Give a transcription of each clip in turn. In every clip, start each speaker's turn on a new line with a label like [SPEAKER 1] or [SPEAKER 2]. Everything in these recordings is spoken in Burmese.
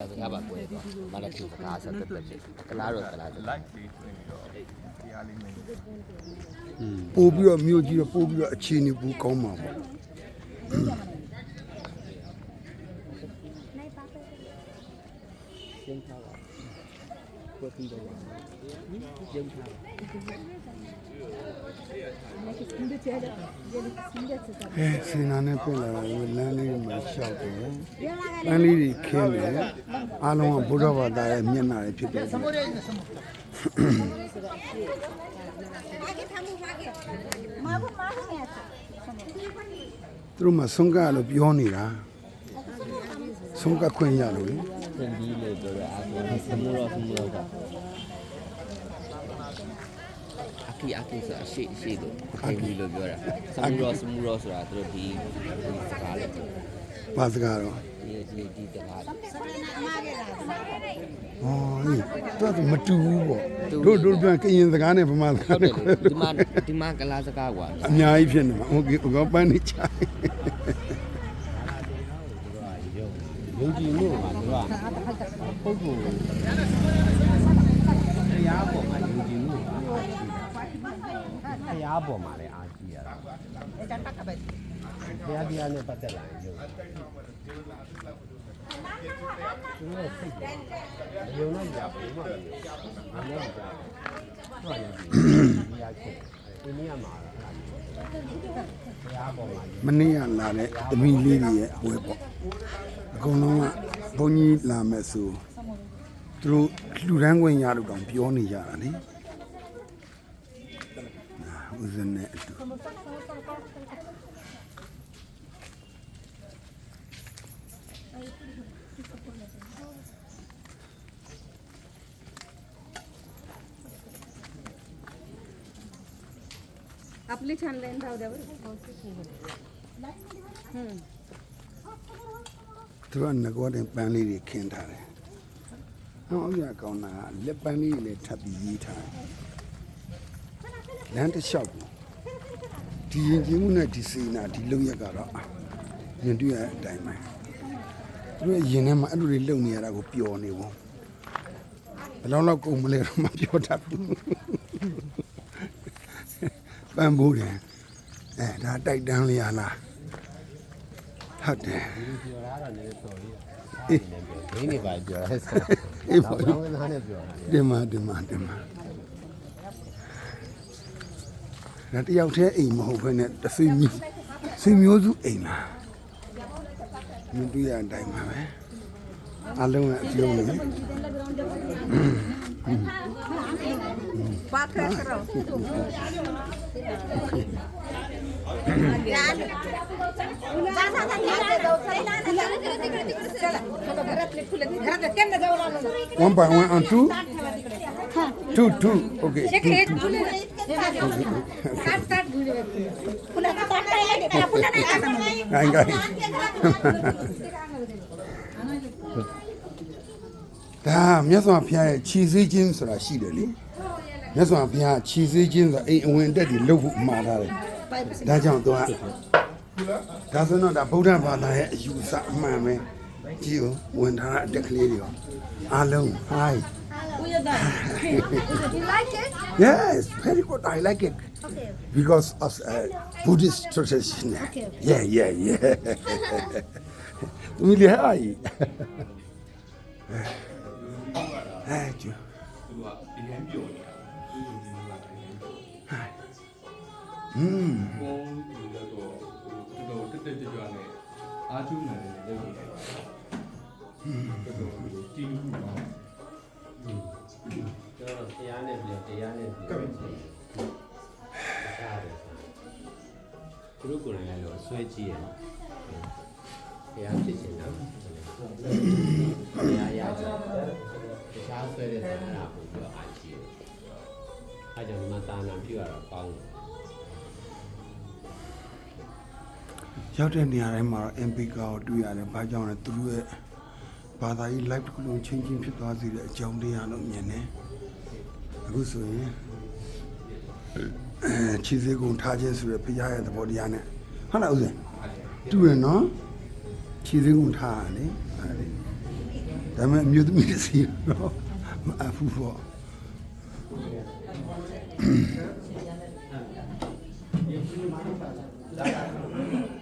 [SPEAKER 1] စကားပါပွဲတော့မနက်ဖြန်စကားဆက်တက်တက်ဖြစ်ကလားတော့ကလားတက်
[SPEAKER 2] လိုက်လေးတွင်ပြီးတော့တရားလေးမင်း
[SPEAKER 3] ပို့ပြီးတော့မြို့ကြီးတော့ပို့ပြီးတော့အခြေအနေပိုကောင်းမှာပေါ့
[SPEAKER 1] ကျင်းထားပါ ပွဲပြီးတော့ကျင်းထား
[SPEAKER 3] အဲစင်နာနဲ့ပြင်လာတာကိုလမ်းလေးမှာရှောက်တယ်လမ်းလေးတွေခင်းတယ်အားလုံးကဘုရားဘာသာရဲ့မျက်နှာတွေဖြစ်တယ်သူတို့မှဆုံးကလို့ပြောနေတာဆုံးကခွင့်ရလို့လေ
[SPEAKER 1] ဖွင့်ပြီးလို့ပြောတယ်အခုသမုရောသမုရောကအခုအခုဆိုတာရှေ့ရှေ့လို့ဖွင့်ပြီးလို့ပြောတာသမုရောသမုရောဆိုတာသူတို့ဒီစကားလေး
[SPEAKER 3] ပါစကားတော့
[SPEAKER 1] ဒီဒီဒီတကား
[SPEAKER 3] အော်ဒီတော့မတူဘူးပေါ့တို့တို့ပြန်ကရင်စကားနဲ့ဗမာစကားနဲ့ခွဲ
[SPEAKER 1] ဒီမှာဒီမှာကလာစကားကွာ
[SPEAKER 3] အများကြီးဖြစ်နေမှာဟိုကောပန်းနေချာ
[SPEAKER 4] ယုံကြည်မှုမှာသူကပုဂ္ဂိုလ်တရားပေါ်မှာယုံကြည်မှုတရားပေါ်မှာလည်းအားကြီးရတာတရားတရားနဲ့ပတ်သက်လာရင်ယုံသူတို့စိတ်ကယုံနိုင်ကြဘူးမဟုတ်ဘူး။မနိုင်ကြဘူး။ဟုတ်တယ်ဒီအချက်ဒီနေရာမှာတရားပေါ်မှာ
[SPEAKER 3] မနေ့ကလာတဲ့သမီးလေးတွေရဲ့အပွဲပေါ့အကုန်လုံးကဘုန်းကြီးလာမယ်ဆိုသူတို့လှူဒန်းခွင့်ရလို့တောင်ပြောနေကြတာလေဦးဇင်းနဲ့အတူ
[SPEAKER 5] आपली छान लाईन राहू द्या बरं हम्म.
[SPEAKER 3] သူကငကောတဲ့ပန်းလေးတွေခင်းထားတယ်။နောက်အပြကောင်းတာကလက်ပန်းလေးတွေလည်းထပ်ပြီးရေးထားတယ်။လမ်းတစ်လျှောက်ကိုဒီရင်ကျင်းမှုနဲ့ဒီစေနာဒီလုံရက်ကတော့ရင်တွေ့ရတဲ့အတိုင်းပဲ။သူတို့ရင်ထဲမှာအဲ့လိုတွေလုံနေရတာကိုပျော်နေဘူး။ဘယ်လောက်လောက်ကုန်မလဲတော့မပြောတတ်ဘူး။ ပန်းဘူးတယ်။အဲဒါတိုက်တန်းလေးရလား။ဟုတ်တယ်
[SPEAKER 4] ပြောတာကတော့လည်းတော်လေး။အေးဒိနေပါပြောရဲဆို
[SPEAKER 3] အေး။ပေါ့
[SPEAKER 4] တော့ကောင်းသားနဲ့ပြောတာ။
[SPEAKER 3] တင်ပါတင်ပါတင်ပါဒါတယောက်တည်းအိမ်မဟုတ်ဘဲနဲ့တစ်စိမျိုးစိမျိုးစုအိမ်လားမတွေ့ရတဲ့အတိုင်းပါပဲအလုံးကအပြုံးနေ
[SPEAKER 5] पात्र करो चला घरातले फुलं घरात त्यांना जाऊन आणून
[SPEAKER 3] 1 by 1 on 2 2 2 okay
[SPEAKER 5] एक फुलं सात सात फुलं फुलं फुलं नाही का मग?
[SPEAKER 3] ဂိုင်းဂိုင်းဒါမြတ်စွာဘုရားရဲ့ခြေစည်းခြင်းဆိုတာရှိတယ်လေ မြတ်စွာဘုရားခြေစည်းခြင်းဆိုတာအိမ်အဝင်တက်တွေလှုပ်ဖို့မှားထားတယ်ဒါကြောင့်သူကဒါဆိုတော့ဒါဗုဒ္ဓဘာသာရဲ့အယူအဆအမှန်ပဲကြည့်ဦးဝင်ထားတဲ့အတက်ကလေးတွေရောအားလုံး hi
[SPEAKER 5] You like it?
[SPEAKER 3] yes very good i like it
[SPEAKER 5] Okay.
[SPEAKER 3] because of uh, buddhist tradition
[SPEAKER 5] Okay.
[SPEAKER 3] yeah yeah yeah သမီးလေး hi อืม
[SPEAKER 2] ဘုံဒီတော့တော်တော်တက်တက်ကြွကြွနဲ့အာကျူးနေတယ်လုပ်နေတယ်ဟွန်းတော်တော်တီးမှုပါ
[SPEAKER 4] ကျွန်တော်တရားနဲ့ပြောတရားနဲ့ပြောတယ်။တရားတယ်။သူတို့ကိုယ်တိုင်လည်းဆွဲကြည့်ရနော်။တရားဖြစ်ချင်တာ။တရားရကြ။တခြားဆွဲတဲ့ဆန္ဒကိုပြောအားရှိတယ်။အဲကြောင့်မသာနာပြုရတာကောင်းတယ်
[SPEAKER 3] ရောက်တဲ့နေရာတိုင်းမှာတော့ MP ကာကိုတွေ့ရတယ်ဘာကြောင့်လဲသူတို့ရဲ့ဘာသာရေး live တစ်ခုလုံးချင်းချင်းဖြစ်သွားစေတဲ့အကြောင်းတရားလို့မြင်တယ်အခုဆိုရင်အဲခြေစည်းကုံထားခြင်းဆိုရယ်ဘုရားရဲ့သဘောတရားနဲ့ဟုတ်လားဦးဇင်တူရနော်ခြေစည်းကုံထားရလေအဲ့ဒါလေဒါပေမဲ့အမျိုးသမီးတစ်စီတော့မအပ်ဘူးပေါ့ဒီ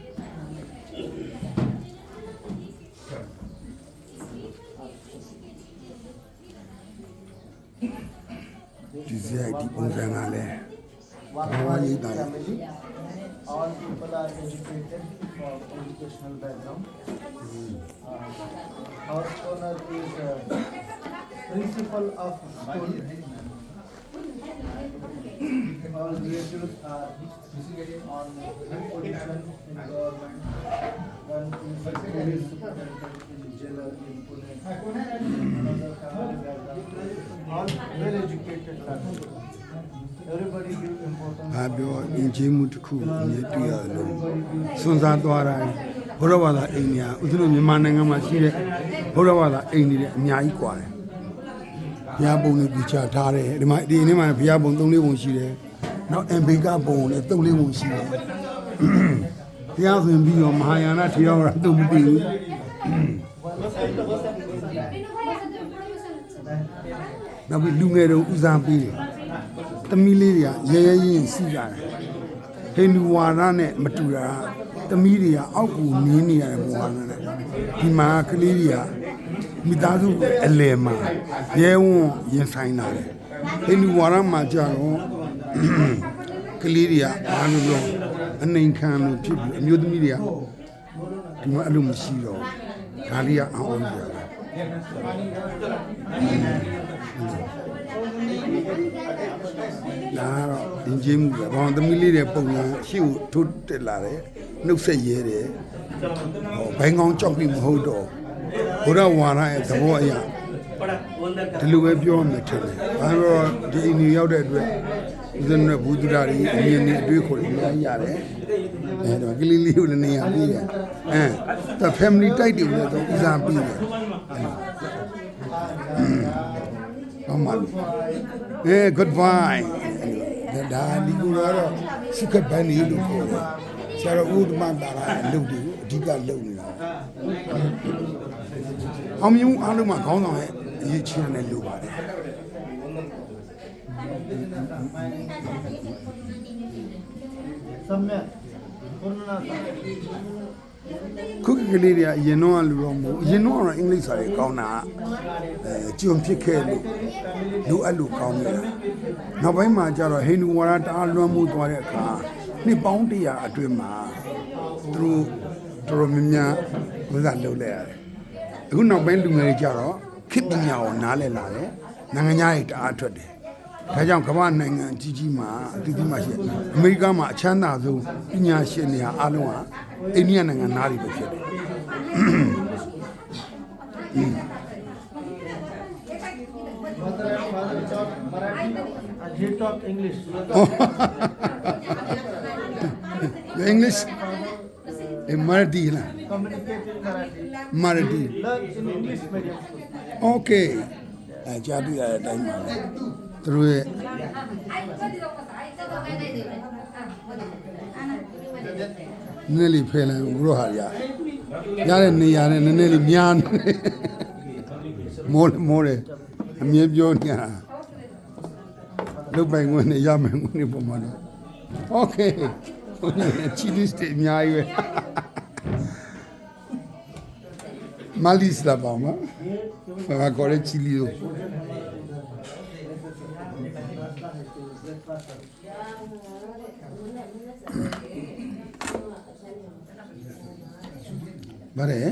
[SPEAKER 3] စရိုက်ဒီပုံစံကလည်းဘာဝရေးတာလဲ
[SPEAKER 6] All people are educated for educational background. Uh, our owner is uh, principal of school. All graduates are on position in government. and second is in general in Pune. and all well educated family. Everybody give importance.
[SPEAKER 3] ဘာပြောအင်ဂျင်မှုတစ်ခုနေတွေ့ရလို့စွန့်စားသွားတိုင်းဘုရားဘာသာအိမ်ညာဥစ္စလို့မြန်မာနိုင်ငံမှာရှိတဲ့ဘုရားဘာသာအိမ်တွေလည်းအများကြီးကွာတယ်။ဘုရားပုံတွေပြချထားတယ်ဒီမှာဒီနေ့မှာဘုရားပုံ၃လေးပုံရှိတယ်။နောက်အမ်ဘေကပုံလည်း၃လေးပုံရှိတယ်။ ဘုရားဆိုရင်ပြီးတော့မဟာယာနထေရဝါဒသူမသိဘူးနောက်ပြီးလူငယ်တို့ဦးစားပေးတယ်သမီးလေးတွေကရဲရဲရင်စီးကြတယ်ဟိန္ဒူဝါဒနဲ့မတူတာသမီးတွေကအောက်ကိုနင်းနေရတယ်ဘဝနဲ့ဒီမှာကလေးတွေကမိသားစုအလယ်မှာရဲဝံ့ရင်ဆိုင်လာတယ်ဟိန္ဒူဝါဒမှာကြတော့ကလေးတွေကအားလုံးတော့ အနေခံလို့ဖြစ်ပြီးအမျိုးသမီးတွေကဒီမှာအဲ့လိုမရှိတော့ဘူးဒါလေးကအောင်းအောင်ကြတယ်ဒါကတော့ရင်ကျေးမှုပဲဘောင်သမီးလေးတွေပုံစံအရှိကိုထိုးတက်လာတယ်နှုတ်ဆက်ရဲတယ်ဟောဘိုင်းကောင်းကြောက်ပြီးမဟုတ်တော့ဘုရားဝါဒရဲ့သဘောအရဒီလိုပဲပြောမှထင်တယ်ဘာလို့ဒီအင်းကြီးရောက်တဲ့အတွက် ဦးဇင်းတို့ဘူးသူဓာရီအမြင်နဲ့အတွေ့အခေါ်တွေအများကြီးရတယ်အဲတော့ကလေးလေးကိုလည်းနေရာပြီးတယ်အဲဒါ family type တွေလည်းတော့ဦးစားပြီးတယ်ဟောမှာအဲ goodbye ဒါဒီကူတော့စကဘန်နီလို့ခေါ်တယ်ဆရာတော်ဦးဓမ္မတာရအလုပ်တွေကိုအဓိကလုပ်နေတာအောင်မြင်မှုအားလုံးမှာခေါင်းဆောင်ရဲ့အရေးချင်းနဲ့လိုပါတယ်
[SPEAKER 6] सम्यक पूर्ण
[SPEAKER 3] ခုကလေးတွေကအရင်တော့လူတော့မဟုတ်အရင်တော့ကတော့အင်္ဂလိပ်စာတွေကောင်းတာအဲကျွံဖြစ်ခဲ့လို့လိုအပ်လို့ကောင်းနေတာနောက်ပိုင်းမှာကျတော့ဟိန္ဒူဝါဒတအားလွှမ်းမိုးသွားတဲ့အခါနှစ်ပေါင်းတရာအတွင်းမှာသူတို့တော်တော်များများဘုရားလုပ်လိုက်ရတယ်အခုနောက်ပိုင်းလူငယ်တွေကျတော့ခေတ်ပညာကိုနားလည်လာတယ်နိုင်ငံသားတွေတအားထွက်တယ် ဒါကြောင့်ကမ္ဘာနိုင်ငံကြီးကြီးမှာအသီးသီးမှာရှိတယ်အမေရိကမှာအချမ်းသာဆုံးပညာရှင်တွေဟာအားလုံးဟာအိန္ဒိယနိုင်ငံသားတွေပဲဖြစ်တယ်
[SPEAKER 6] Mother and father talk Marathi and he talk English.
[SPEAKER 3] The English in Marathi လား
[SPEAKER 6] Communicate in Marathi.
[SPEAKER 3] Marathi
[SPEAKER 6] Learn in English medium school.
[SPEAKER 3] Okay အဲကြားပြရတဲ့အတိုင်းပါပဲ သူတို့ရဲ့နည်းနည်းလေးဖယ်လိုက်ဘုရောဟာရရတဲ့နေရာနဲ့နည်းနည်းလေးများနေမောမောတယ်အမြဲပြောနေတာလုတ်ပိုင်ခွင့်နဲ့ရမယ်ခွင့်နဲ့ပုံမှန်တော့ Okay ချီလစ်တေအများကြီးပဲမလီစလာပါမဘာကောရဲချီလီယို ဗရဲ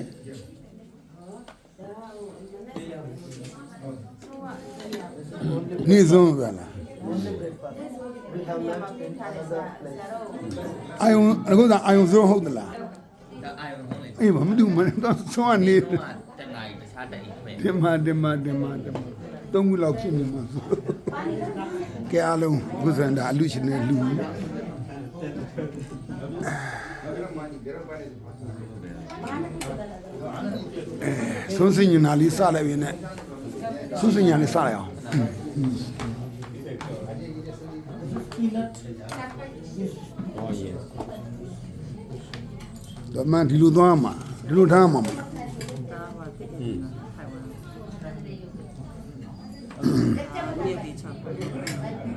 [SPEAKER 3] နေဆုံးပဲလား
[SPEAKER 6] Only breakfast. We have lunch in another place.
[SPEAKER 3] အာယုံအခုကအာယုံစိုးဟုတ်သလား
[SPEAKER 1] ဒါအာရုံဆုံးလေ
[SPEAKER 3] အေးမမတူမတော့ဆုံးကနေ
[SPEAKER 1] ဟိုကတက်လာရင်တခြားတက်အိမ်ခွင့်
[SPEAKER 3] တင်မတင်မတင်မတင်မ သုံးခုလောက်ဖြစ်နေမှာဆိုကဲအားလုံးဘုဇန္တာအလူရှင်နဲ့လူအဲဆုံးစင်ညာလေးစလိုက်ရင်နဲ့ဆုံးစင်ညာလေးစလိုက်အောင်
[SPEAKER 4] ဟောရင်
[SPEAKER 3] ဒါမှဒီလိုသွားမှာဒီလိုထားမှာမလား
[SPEAKER 4] อืม
[SPEAKER 1] မြေတီချပါ